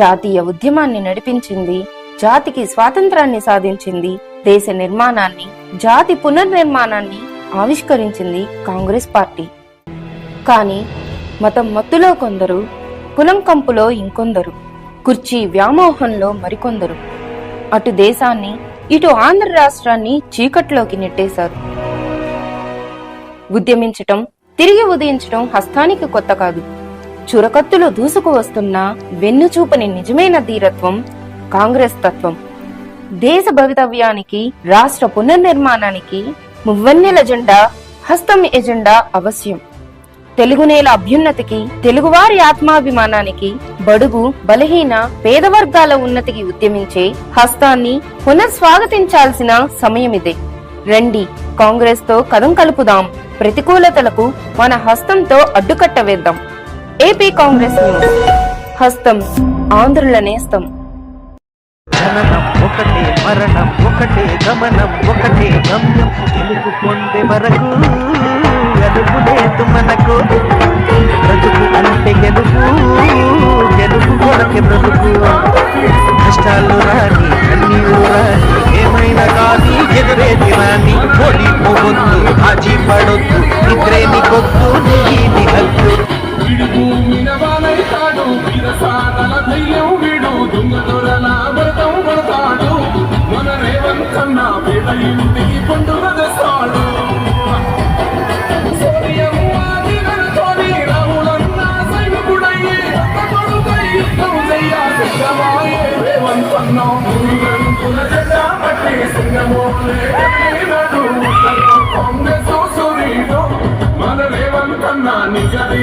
జాతీయ ఉద్యమాన్ని నడిపించింది జాతికి స్వాతంత్రాన్ని సాధించింది దేశ నిర్మాణాన్ని జాతి పునర్నిర్మాణాన్ని ఆవిష్కరించింది కాంగ్రెస్ పార్టీ. కానీ మతం మత్తులో కొందరు కులం కంపులో ఇంకొందరు కుర్చీ వ్యామోహంలో మరికొందరు. అటు దేశాన్ని ఇటు ఆంధ్ర రాష్ట్రాన్ని చీకట్లోకి నెట్టేశారు. ఉద్యమించటం తిరిగి ఉదయించటం హస్తానికి కొత్త కాదు. చురకత్తులు దూసుకు వస్తున్న వెన్నుచూపని నిజమైన ధీరత్వం కాంగ్రెస్ తత్వం. దేశ భవితవ్యానికి రాష్ట్ర పునర్నిర్మాణానికి మువ్వన్నెల జెండా హస్తం ఎజెండా అవశ్యం. తెలుగు నేల అభ్యున్నతికి తెలుగువారి ఆత్మాభిమానానికి బడుగు బలహీన పేద వర్గాల ఉన్నతికి ఉద్యమించే హస్తాన్ని పునఃస్వాగతించాల్సిన సమయమిదే. రండి కాంగ్రెస్తో కదం కలుపుదాం. ప్రతికూలతలకు మన హస్తంతో అడ్డుకట్ట వేద్దాం. AP Congress news. హస్తం ఆంధ్రుల నేస్తం. జననం ఒకటే మరణం ఒకటే గమనం ఒకటే గమ్యం తెలుగు పొందే వరకు గెలుపు లేదు మనకు. బ్రతుకు అంటే గెలుపు గెలుపు కొరకే బ్రతుకు. కష్టాలు రాని కన్నీరు రాని ఏమైనా కానీ ఎదురేది రాని ఓడి పోవద్దు ఆజీ పడొద్దు నిద్రే నీకొద్దు వీరసాదల ధైర్యం వీడు దొంగ దొరల వ్రతం పడతాడు మన రేవంత్ కన్నా పేద ఇంటికి పండుగ తెస్తాడు రేవంత్ అన్న మూడంకుల జెండా పట్టి సింగమోలే. కాంగ్రెస్ మన రేవంత్ అన్న నిజమే